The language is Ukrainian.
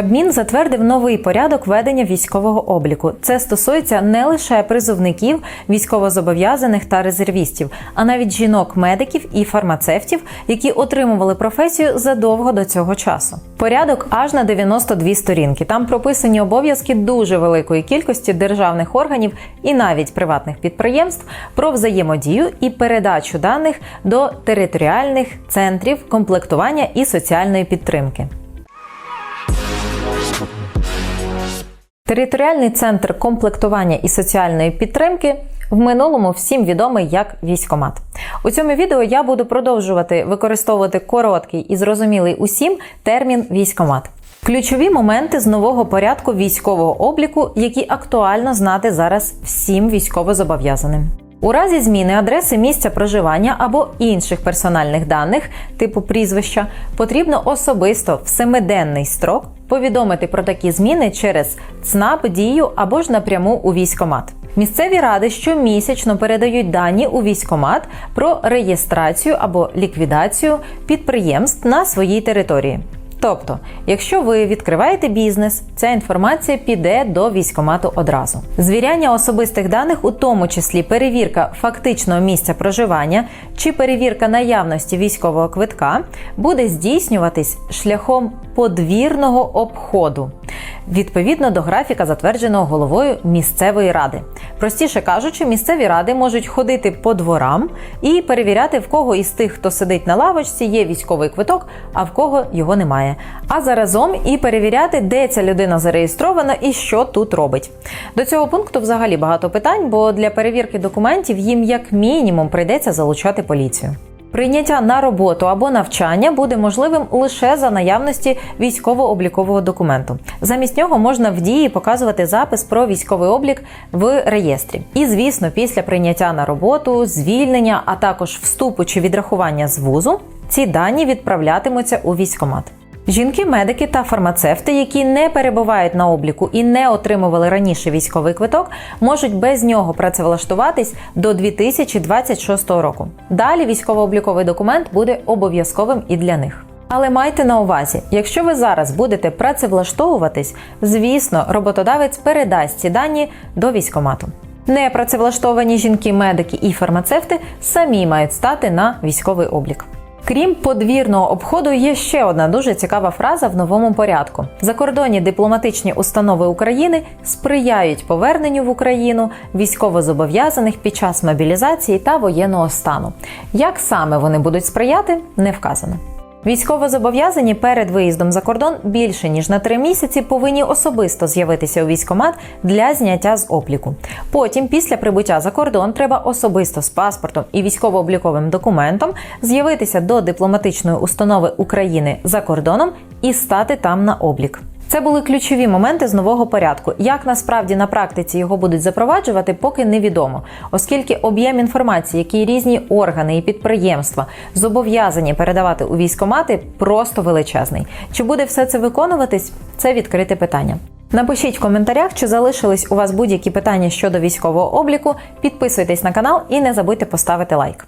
Кабмін затвердив новий порядок ведення військового обліку. Це стосується не лише призовників, військовозобов'язаних та резервістів, а навіть жінок-медиків і фармацевтів, які отримували професію задовго до цього часу. Порядок аж на 92 сторінки. Там прописані обов'язки дуже великої кількості державних органів і навіть приватних підприємств про взаємодію і передачу даних до територіальних центрів комплектування і соціальної підтримки. Територіальний центр комплектування і соціальної підтримки в минулому всім відомий як військомат. У цьому відео я буду продовжувати використовувати короткий і зрозумілий усім термін військомат. Ключові моменти з нового порядку військового обліку, які актуально знати зараз всім військовозобов'язаним. У разі зміни адреси місця проживання або інших персональних даних, типу прізвища, потрібно особисто в семиденний строк повідомити про такі зміни через ЦНАП, дію або ж напряму у військомат. Місцеві ради щомісячно передають дані у військомат про реєстрацію або ліквідацію підприємств на своїй території. Тобто, якщо ви відкриваєте бізнес, ця інформація піде до військомату одразу. Звіряння особистих даних, у тому числі перевірка фактичного місця проживання чи перевірка наявності військового квитка, буде здійснюватись шляхом подвірного обходу. Відповідно до графіка, затвердженого головою місцевої ради. Простіше кажучи, місцеві ради можуть ходити по дворам і перевіряти, в кого із тих, хто сидить на лавочці, є військовий квиток, а в кого його немає. А заразом і перевіряти, де ця людина зареєстрована і що тут робить. До цього пункту взагалі багато питань, бо для перевірки документів їм як мінімум прийдеться залучати поліцію. Прийняття на роботу або навчання буде можливим лише за наявності військово-облікового документу. Замість нього можна в дії показувати запис про військовий облік в реєстрі. І, звісно, після прийняття на роботу, звільнення, а також вступу чи відрахування з вузу, ці дані відправлятимуться у військомат. Жінки-медики та фармацевти, які не перебувають на обліку і не отримували раніше військовий квиток, можуть без нього працевлаштуватись до 2026 року. Далі військово-обліковий документ буде обов'язковим і для них. Але майте на увазі, якщо ви зараз будете працевлаштовуватись, звісно, роботодавець передасть ці дані до військомату. Непрацевлаштовані жінки-медики і фармацевти самі мають стати на військовий облік. Крім подвірного обходу, є ще одна дуже цікава фраза в новому порядку: закордонні дипломатичні установи України сприяють поверненню в Україну військовозобов'язаних під час мобілізації та воєнного стану. Як саме вони будуть сприяти, не вказано. Військовозобов'язані перед виїздом за кордон більше ніж на три місяці повинні особисто з'явитися у військкомат для зняття з обліку. Потім, після прибуття за кордон, треба особисто з паспортом і військово-обліковим документом з'явитися до дипломатичної установи України за кордоном і стати там на облік. Це були ключові моменти з нового порядку. Як насправді на практиці його будуть запроваджувати, поки невідомо, оскільки об'єм інформації, який різні органи і підприємства зобов'язані передавати у військомати, просто величезний. Чи буде все це виконуватись? Це відкрите питання. Напишіть в коментарях, чи залишились у вас будь-які питання щодо військового обліку. Підписуйтесь на канал і не забудьте поставити лайк.